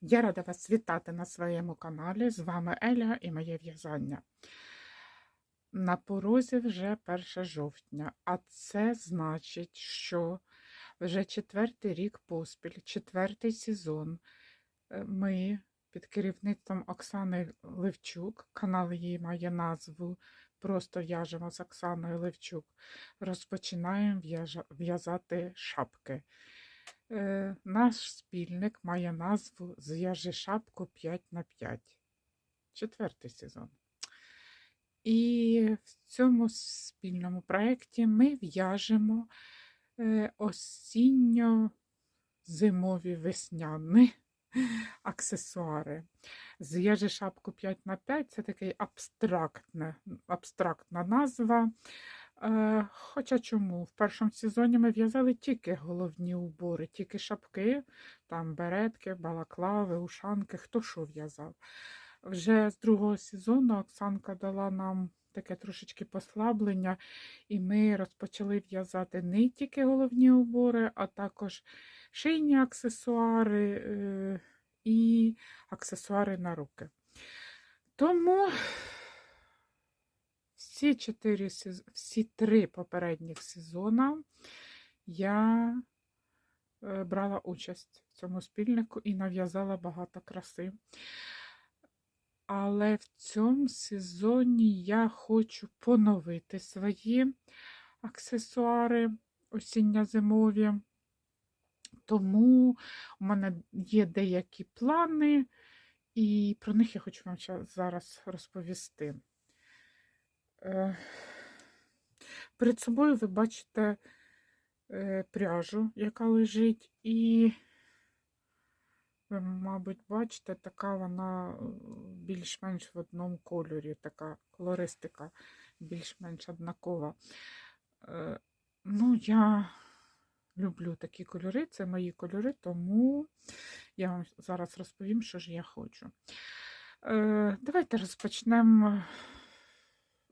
Я рада вас вітати на своєму каналі. З вами Еля і моє в'язання. На порозі вже 1 жовтня, а це значить, що вже четвертий рік поспіль, четвертий сезон. е, Ми під керівництвом Оксани Левчук, канал її має назву Просто в'яжемо з Оксаною Левчук. Розпочинаємо в'язати шапки. Е, Наш спільник має назву Зв'яжи шапку 5 на 5. Четвертий сезон. І в цьому спільному проєкті ми в'яжемо е, осінньо-зимові весняні аксесуари. Зв'яжи шапку 5 на 5 це такий абстрактна, абстрактна назва. Е, Хоча чому? В першому сезоні ми в'язали тільки головні убори, тільки шапки, там беретки, балаклави, ушанки, хто що в'язав. Вже з другого сезону Оксанка дала нам таке трошечки послаблення, і ми розпочали в'язати не тільки головні убори, а також шийні аксесуари е, і аксесуари на руки. Тому всі чотири всі три попередніх сезона я е, брала участь в цьому спільнику і нав'язала багато краси. Але в цьому сезоні я хочу поновити свої аксесуари осінньо-зимові. Тому у мене є деякі плани, і про них я хочу вам зараз розповісти. Е, Перед собою ви бачите е, пряжу, яка лежить, і ви, мабуть, бачите, така вона е, більш-менш в одному кольорі, така колористика більш-менш однакова. Ну, я люблю такі кольори, це мої кольори, тому я вам зараз розповім, що ж я хочу. Давайте розпочнемо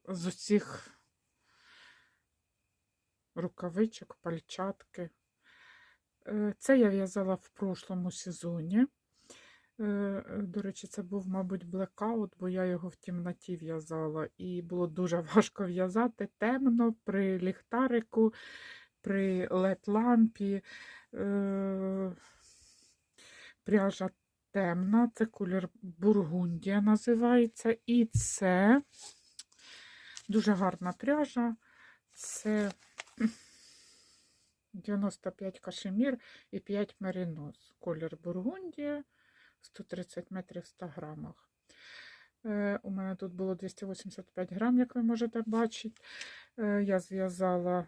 з усіх рукавичок, пальчатки. Е, Це я в'язала в прошлому сезоні. Е, е, До речі, це був, мабуть, блекаут, бо я його в тімнаті в'язала, і було дуже важко в'язати темно при ліхтарику, при LED-лампі. Е, Пряжа темна, це колір Бургундія називається. І це дуже гарна пряжа. Це 95 кашемір і 5 меринос. Колір Бургундія, 130 метрів в 100 грамах. Е, у мене тут було 285 грам, як ви можете бачити. Е, я зв'язала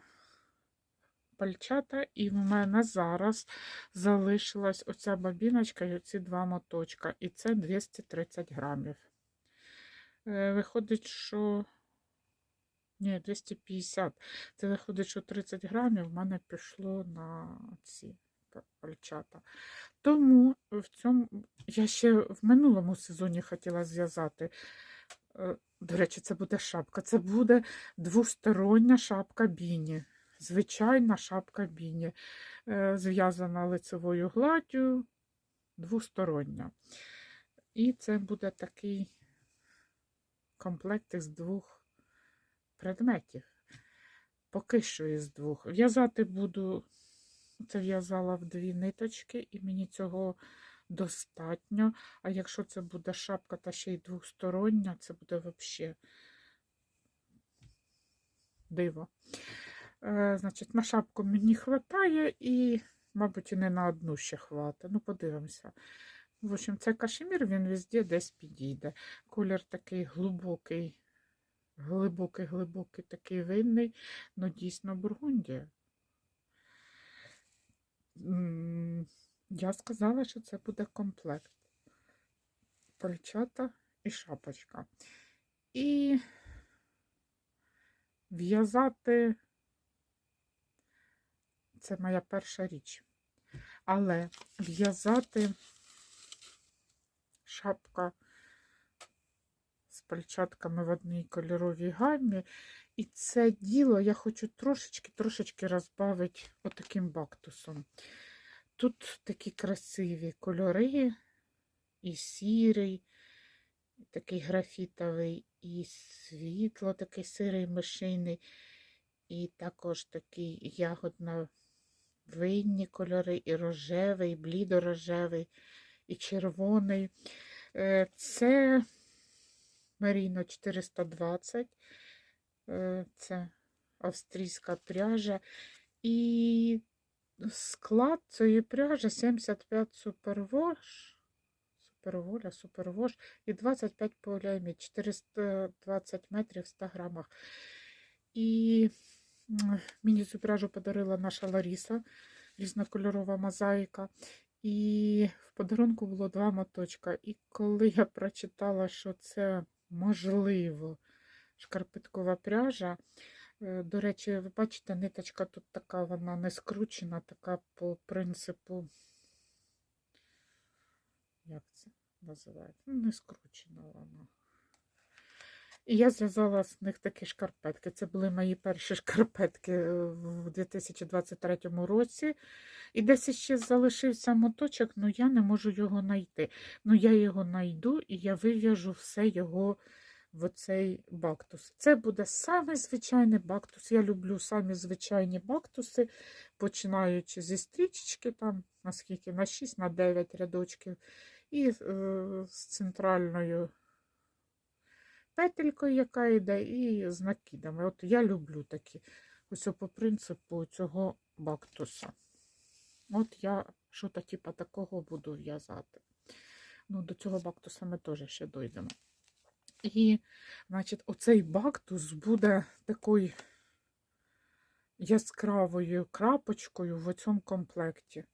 пальчата, і в мене зараз залишилась оця бабіночка і оці два моточка. І це 230 грамів. Е, виходить, що. Ні, 250. Це виходить, що 30 грамів в мене пішло на ці пальчата. Тому в цьому я ще в минулому сезоні хотіла зв'язати. е, До речі, це буде шапка. Це буде двостороння шапка біні. Звичайна шапка біні. Е, Зв'язана лицевою гладдю, двостороння. І це буде такий комплект із двох предметів. Поки що із двох. В'язати буду, це в'язала в дві ниточки, і мені цього достатньо. А якщо це буде шапка та ще й двостороння, це буде взагалі диво. Е, значить, на шапку мені вистачає і, мабуть, і не на одну ще хватить. Ну, подивимося. В общем, це кашемір, він везде десь підійде. Колір такий глибокий, глибокий, глибокий, такий винний, ну дійсно бургундія. Я сказала, що це буде комплект. Пальчата і шапочка. І в'язати це моя перша річ. Але в'язати шапка пальчатками в одній кольоровій гамі. І це діло я хочу трошечки-трошечки розбавити отаким бактусом. Тут такі красиві кольори, і сірий, такий графітовий, і світло, такий сирий мишиний, і також такий ягодно-винні кольори, і рожевий, і блідорожевий, і червоний. Е, Це Маріно 420. Е, Це австрійська пряжа. І склад цієї пряжі 75 супервош. Суперволя, супервош і 25 поліамід, 420 метрів в 100 грамах. І мені цю пряжу подарила наша Ларіса, різнокольорова мозаїка. І в подарунку було два моточка. І коли я прочитала, що це можливо шкарпеткова пряжа, е, до речі, ви бачите, ниточка тут така, вона не скручена, така по принципу, як це називається? Ну, не скручена вона. І я зв'язала з них такі шкарпетки. Це були мої перші шкарпетки е, в 2023 році. І десь ще залишився моточок, але я не можу його знайти. Ну, я його знайду і я вив'яжу все його в оцей бактус. Це буде самий звичайний бактус. Я люблю самі звичайні бактуси, починаючи зі стрічечки, там, наскільки, на 6, на 9 рядочків, і е, з центральною петелькою, яка йде, і з накидами. От я люблю такі. Ось по принципу цього бактуса. От я що то типа такого буду в'язати. Ну, до цього бактуса ми теж ще дійдемо. І, значить, оцей бактус буде такою яскравою крапочкою в цьому комплекті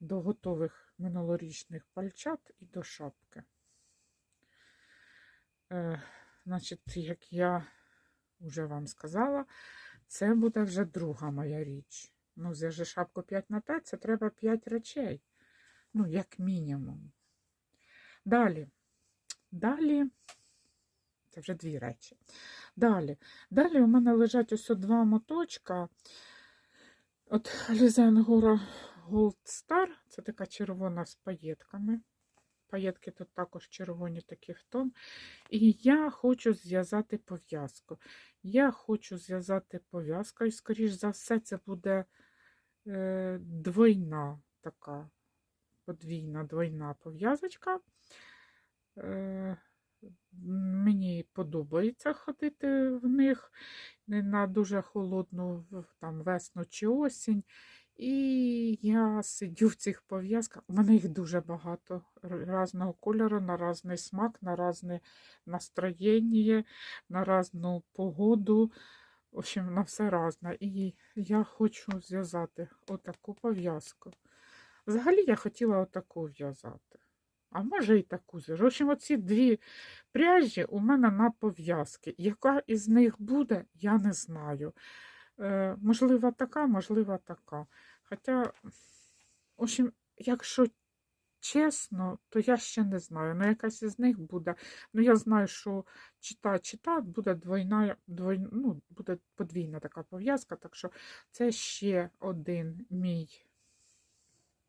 до готових минулорічних пальчат і до шапки. Е, значить, як я вже вам сказала, це буде вже друга моя річ. Ну, зв'яжи шапку 5 на 5, це треба 5 речей. Ну, як мінімум. Далі. Далі. Це вже дві речі. Далі. Далі у мене лежать ось два моточка. От Лізенгора Gold Star. Це така червона з паєтками. Паєтки тут також червоні такі в тон. І я хочу зв'язати пов'язку. Я хочу зв'язати пов'язку, і, скоріш за все, це буде е, двойна така, подвійна двойна пов'язочка. Е, Мені подобається ходити в них на дуже холодну там, весну чи осінь. І я сидю в цих пов'язках. У мене їх дуже багато р- різного кольору, на різний смак, на різне настроєння, на різну погоду. В общем, на все різне. І я хочу зв'язати отаку пов'язку. Взагалі я хотіла отаку в'язати. А може і таку зв'яжу. В общем, оці дві пряжі у мене на пов'язки. Яка із них буде, я не знаю. Е, можливо, така, можливо, така. Хоча, в общем, якщо чесно, то я ще не знаю. Ну, якась із них буде. Ну, я знаю, що чита-чита буде двойна, двойна, ну, буде подвійна така пов'язка, так що це ще один мій,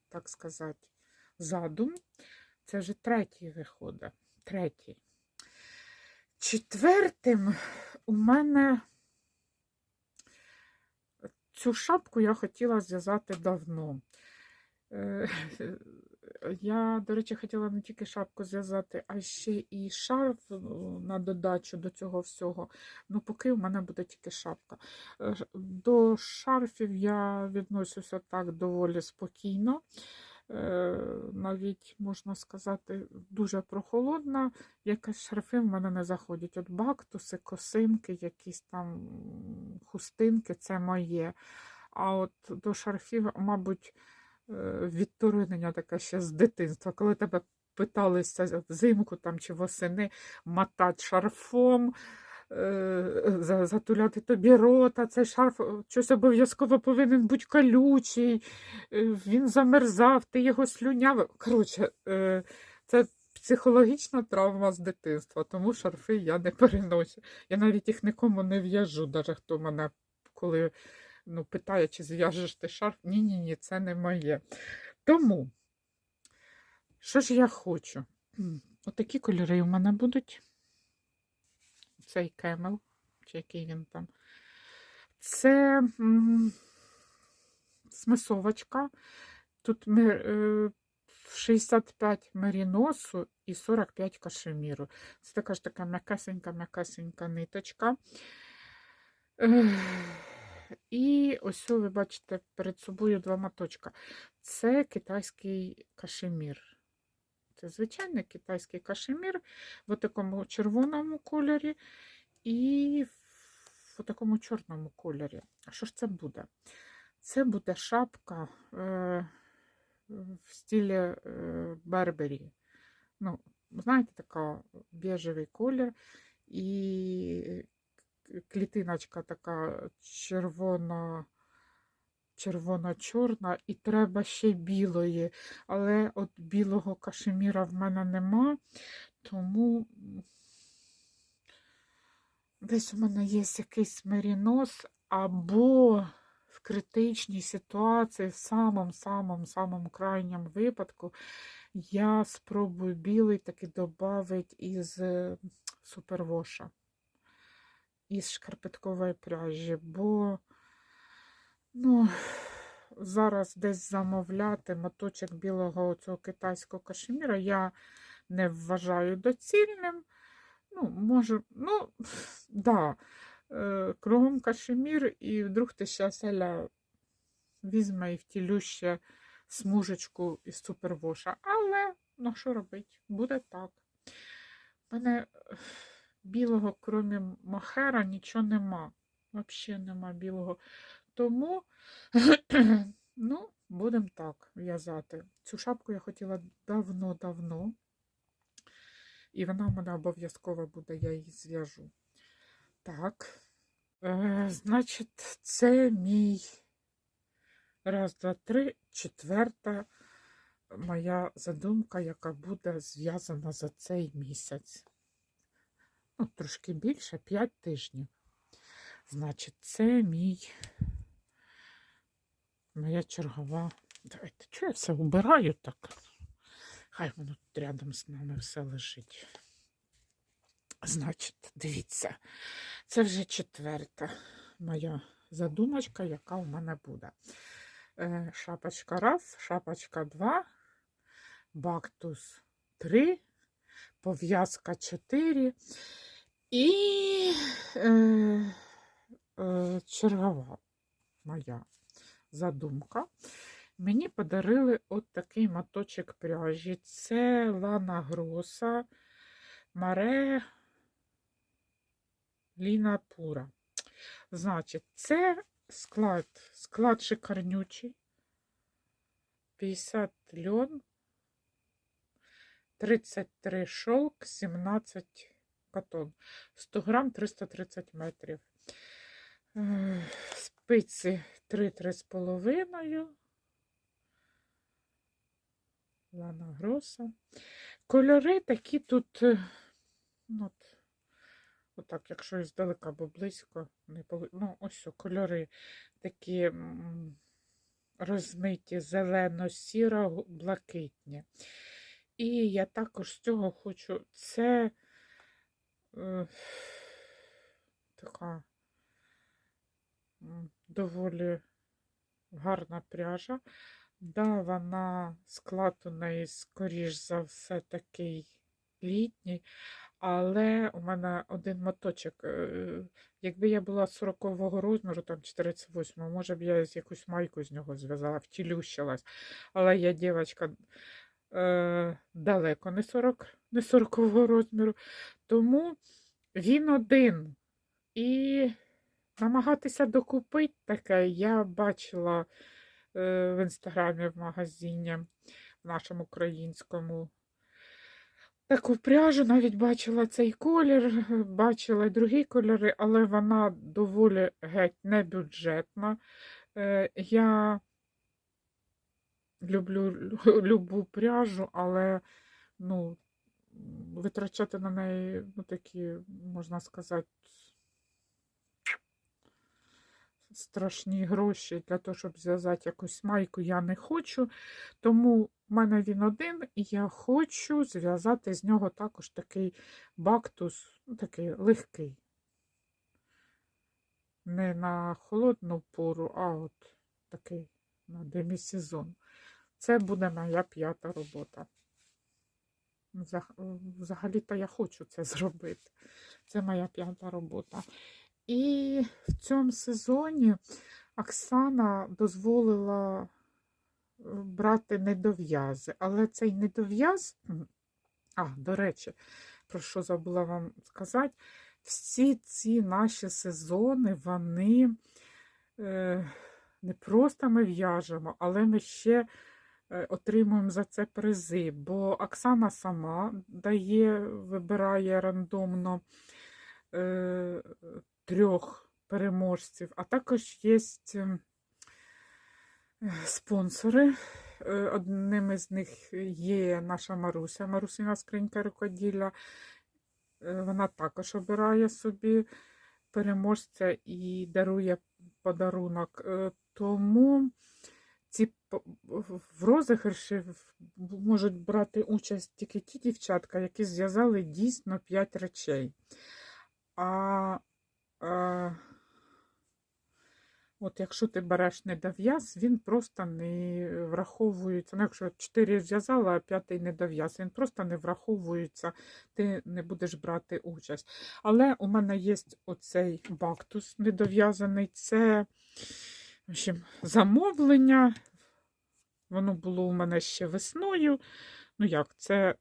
так сказати, задум. Це вже третій виходить. Третій. Четвертим у мене цю шапку я хотіла зв'язати давно. Е, Я, до речі, хотіла не тільки шапку зв'язати, а ще і шарф ну, на додачу до цього всього. Ну, поки в мене буде тільки шапка. Е, До шарфів я відносюся так доволі спокійно. Е, Навіть, можна сказати, дуже прохолодна. Якась шарфи в мене не заходять. От бактуси, косинки, якісь там хустинки це моє. А от до шарфів, мабуть, е, відторгнення таке ще з дитинства, коли тебе питалися взимку там чи восени мотати шарфом, затуляти тобі рота. Цей шарф е, щось обов'язково повинен бути колючий, е, він замерзав, ти його слюняв. Коротше, е, це психологічна травма з дитинства, тому шарфи я не переношу. Я навіть їх нікому не в'яжу, навіть хто мене коли ну, питає, чи зв'яжеш ти шарф. Ні, ні, ні, це не моє. Тому Що ж я хочу? Отакі кольори у мене будуть. Цей кемел, чи який він там. Це смисовочка. Тут ми, е, 65 меріносу і 45 кашеміру. Це така ж така м'якесенька, м'якесенька ниточка. І ось ви бачите перед собою два моточка. Це китайський кашемір. Це звичайний китайський кашемір в такому червоному кольорі і в такому чорному кольорі. А що ж це буде? Це буде шапка е, в стилі е, Бербері. Ну, знаєте, така біжевий колір і клітиночка така червона, червоно-чорна, і треба ще білої. Але от білого кашеміра в мене нема, тому десь у мене є якийсь мерінос, або в критичній ситуації, в самому-самому-самому крайньому випадку, я спробую білий таки додати із е, супервоша, із шкарпеткової пряжі, бо ну, зараз десь замовляти моточок білого цього китайського кашеміра я не вважаю доцільним. Ну, може, ну, да, е, кругом кашемір, і вдруг ти щас Еля візьме і втілю ще смужечку із супервоша. Але, ну що робити? Буде так. У мене е, білого, крім махера, нічого нема. Взагалі нема білого. Тому, ну, будемо так в'язати. Цю шапку я хотіла давно-давно. І вона в мене обов'язково буде, я її зв'яжу. Так. Е, значить, це мій раз, два, три, четверта моя задумка, яка буде зв'язана за цей місяць. Ну, трошки більше, 5 тижнів. Значить, це мій моя чергова. Давайте, чого я все убираю так? Хай воно тут рядом з нами все лежить. Значить, дивіться, це вже четверта моя задумочка, яка у мене буде. Е, Шапочка раз, шапочка два, бактус три, пов'язка чотири і е, е, чергова моя задумка. Мені подарили от такий моточок пряжі. Це Лана Гроса Маре Ліна Пура. Значить, це склад, склад шикарнючий. 50 льон, 33 шовк, 17 катон. 100 грам 330 метрів. Е, Спиці 3-3,5. Лана Гроса. Кольори такі тут, е, ну, от, отак, якщо і здалека або близько, не поли... ну, ось кольори такі розмиті, зелено-сіро, блакитні. І я також з цього хочу, це е, така доволі гарна пряжа. Да, вона склад у неї, скоріш за все, такий літній, але у мене один моточок. е, Якби я була 40-го розміру, там 48-го, може б я якусь майку з нього зв'язала, втілющилась. Але я дівчинка е, далеко не 40, не 40-го розміру. Тому він один. І намагатися докупити таке, я бачила е, в інстаграмі в магазині в нашому українському. Таку пряжу навіть бачила цей колір, бачила й другі кольори, але вона доволі геть небюджетна. Е, я люблю любу пряжу, але ну, витрачати на неї ну, такі, можна сказати, страшні гроші для того, щоб зв'язати якусь майку, я не хочу. Тому в мене він один, і я хочу зв'язати з нього також такий бактус, ну, такий легкий. Не на холодну пору, а от такий на демісезон. Це буде моя п'ята робота. Взагалі-то я хочу це зробити. Це моя п'ята робота. І в цьому сезоні Оксана дозволила е, брати недов'язи. Але цей недов'яз, а, до речі, про що забула вам сказати, всі ці наші сезони, вони е, не просто ми в'яжемо, але ми ще е, отримуємо за це призи. Бо Оксана сама дає, вибирає рандомно е, трьох переможців, а також є спонсори. Е, Одним із них є наша Маруся, Марусина скринька рукоділля. Е, Вона також обирає собі переможця і дарує подарунок. Е, Тому ці в розіграші можуть брати участь тільки ті дівчатка, які зв'язали дійсно 5 речей. А, а от якщо ти береш недов'яз, він просто не враховується. Ну, якщо 4 зв'язала, а п'ятий недов'яз, він просто не враховується, ти не будеш брати участь. Але у мене є оцей бактус недов'язаний. Це общем, замовлення. Воно було у мене ще весною. Ну як, це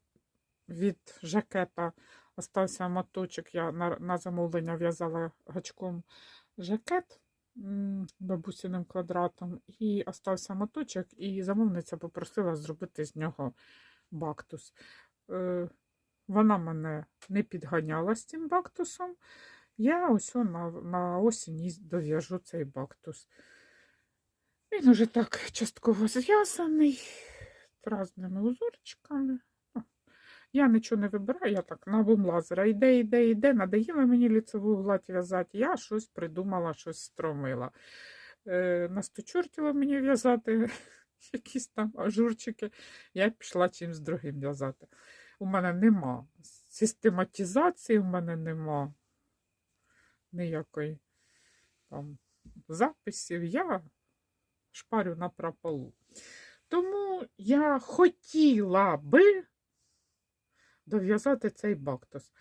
від жакета остався моточок. Я на, на замовлення в'язала гачком жакет м, бабусиним квадратом, і остався моточок, і замовниця попросила зробити з нього бактус. Е, вона мене не підганяла з цим бактусом. Я ось на, на осінь дов'яжу цей бактус. Він уже так частково зв'язаний з разними узорчиками. Я нічого не вибираю, я так на бумлазера. Іде, іде, іде, надоїла мені ліцеву гладь в'язати. Я щось придумала, щось стромила. Е, насточортіло мені в'язати якісь там ажурчики. Я пішла чимсь другим в'язати. У мене нема систематизації, у мене нема ніякої там записів. Я шпарю на прополу. Тому я хотіла би дов'язати цей бактус.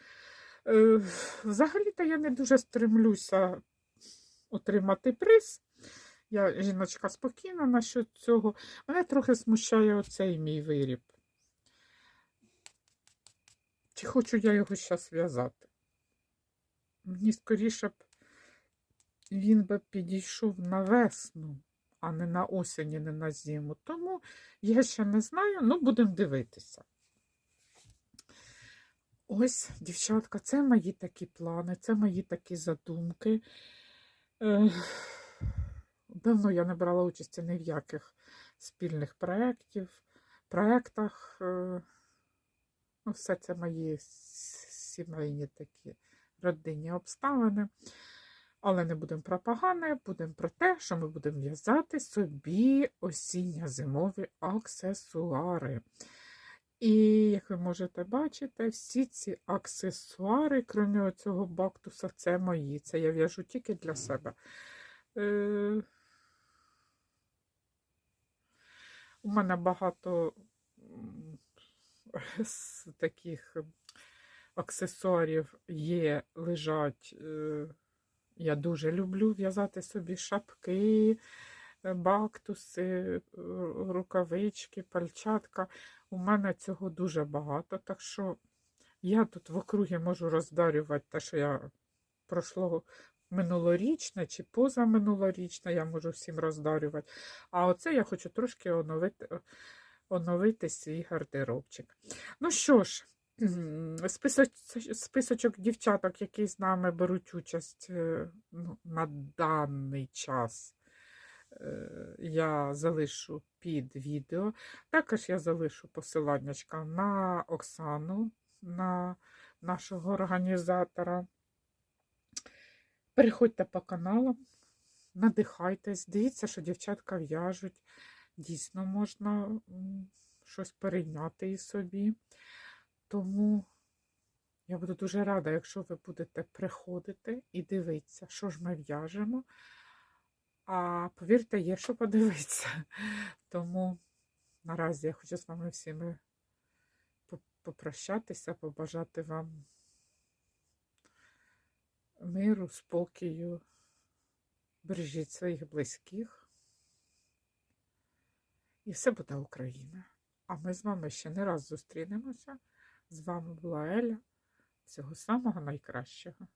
Е, Взагалі-то я не дуже стремлюся отримати приз. Я жіночка спокійна насчет цього. Мене трохи смущає оцей мій виріб. Чи хочу я його зараз в'язати? Мені скоріше б він би підійшов на весну, а не на осінь, не на зиму. Тому я ще не знаю, ну будемо дивитися. Ось, дівчатка, це мої такі плани, це мої такі задумки. Е, Давно я не брала участі ні в яких спільних проєктів, проєктах. е, Ну, все це мої сімейні такі родинні обставини. Але не будемо про погане, будемо про те, що ми будемо в'язати собі осінньо-зимові аксесуари. І, як ви можете бачити, всі ці аксесуари, крім цього бактуса, це мої. Це я в'яжу тільки для себе. Е... У мене багато з таких аксесуарів є, лежать. Е... Я дуже люблю в'язати собі шапки, бактуси, е, рукавички, пальчатка. У мене цього дуже багато, так що я тут в округі можу роздарювати те, що я пройшло минулорічне чи позаминулорічне, я можу всім роздарювати. А оце я хочу трошки оновити, оновити свій гардеробчик. Ну що ж, списоч, списочок дівчаток, які з нами беруть участь е, ну, на даний час. Я залишу під відео. Також я залишу посиланнячка на Оксану, на нашого організатора. Переходьте по каналам, надихайтесь, дивіться, що дівчатка в'яжуть. Дійсно можна щось перейняти і собі. Тому я буду дуже рада, якщо ви будете приходити і дивитися, що ж ми в'яжемо. А повірте, є що подивитися. Тому наразі я хочу з вами всіми попрощатися, побажати вам миру, спокою. Бережіть своїх близьких. І все буде Україна. А ми з вами ще не раз зустрінемося. З вами була Еля. Всього самого найкращого.